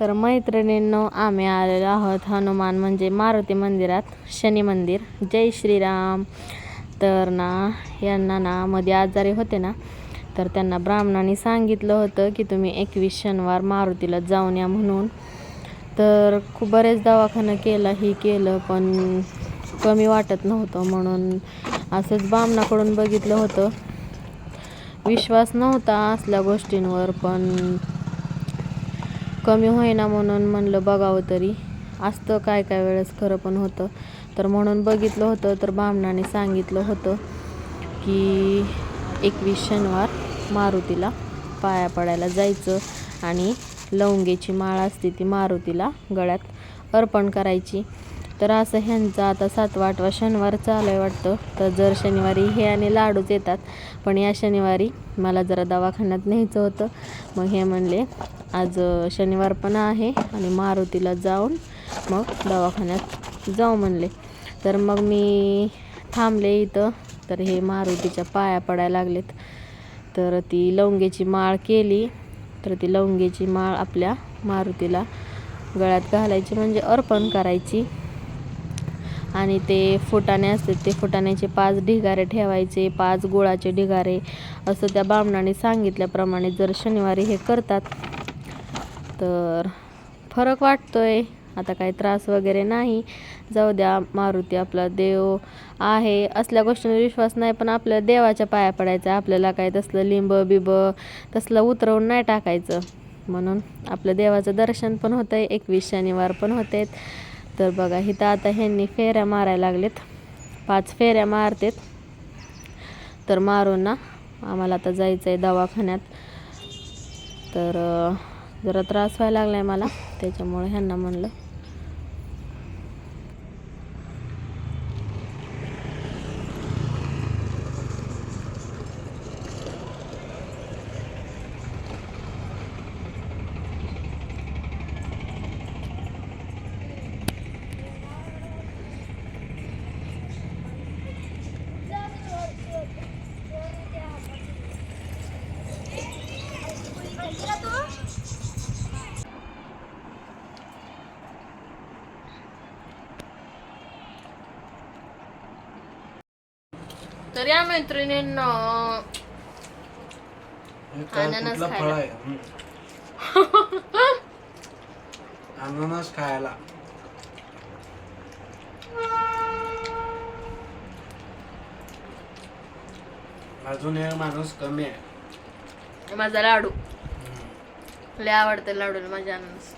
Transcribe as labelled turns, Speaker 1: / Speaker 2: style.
Speaker 1: तर मैत्रिणींनो आम्ही आलेलो आहोत हनुमान म्हणजे मारुती मंदिरात शनी मंदिर. जय श्रीराम. तर ना यांना ना मध्ये आजारी होते ना तर त्यांना ब्राह्मणाने सांगितलं होतं की तुम्ही एकवीस शनिवार मारुतीला जाऊन या म्हणून. तर खूप बरेच दवाखाना केला ही केलं पण कमी वाटत नव्हतं म्हणून असंच ब्राह्मणाकडून बघितलं होतं. विश्वास नव्हता असल्या गोष्टींवर पण कमी होईना म्हणून म्हणलं बघावं तरी. असतं काय काय वेळेस खरं पण होतं. तर म्हणून बघितलं होतं तर बामणाने सांगितलं होतं की एकवीस शनिवार मारुतीला पाया पडायला जायचं आणि लवंगेची माळ असते ती मारुतीला गळ्यात अर्पण करायची. तर असं ह्यांचा आता सातवा आठवा शनिवार चालू आहे वाटतं. तर जर शनिवारी हे आणि लाडूच येतात पण या शनिवारी मला जरा दवाखान्यात न्यायचं होतं. मग हे म्हणले आज शनिवार पण आहे आणि मारुतीला जाऊन मग दवाखान्यात जाऊ म्हणले. तर मग मी थांबले इथं. तर हे मारुतीच्या पाया पडायला लागलेत. तर ती लवंगेची माळ केली. तर ती लवंगेची माळ आपल्या मारुतीला गळ्यात घालायची म्हणजे अर्पण करायची. आणि ते फुटाणे असतात ते फुटाण्याचे पाच ढिगारे ठेवायचे पाच गुळाचे ढिगारे असं त्या बामणाने सांगितल्याप्रमाणे जर शनिवारी हे करतात तर फरक वाटतोय. आता काही त्रास वगैरे नाही. जाऊ द्या मारुती आपला देव आहे. असल्या गोष्टींवर विश्वास नाही पण आपल्या देवाच्या पाया पडायचा. आपल्याला काय तसलं लिंब बिंब तसलं उतरवून नाही टाकायचं. म्हणून आपलं देवाचं दर्शन पण होतं आहे एकवीस शनिवार पण होते तर बघा इथं आता ह्यांनी फेऱ्या मारायला लागलेत. पाच फेऱ्या मारतेत. तर मारून ना आम्हाला आता जायचं आहे दवाखान्यात. तर जरा त्रास व्हायला लागला आहे मला त्याच्यामुळे ह्यांना म्हणलं तर या मैत्रिणींना.
Speaker 2: हे
Speaker 1: अननस
Speaker 2: फळ. आहे. अननस खायला. अजून एक माणूस कमी आहे.
Speaker 1: माझा लाडू. लय आवडतं लाडूला माझ्या अननस.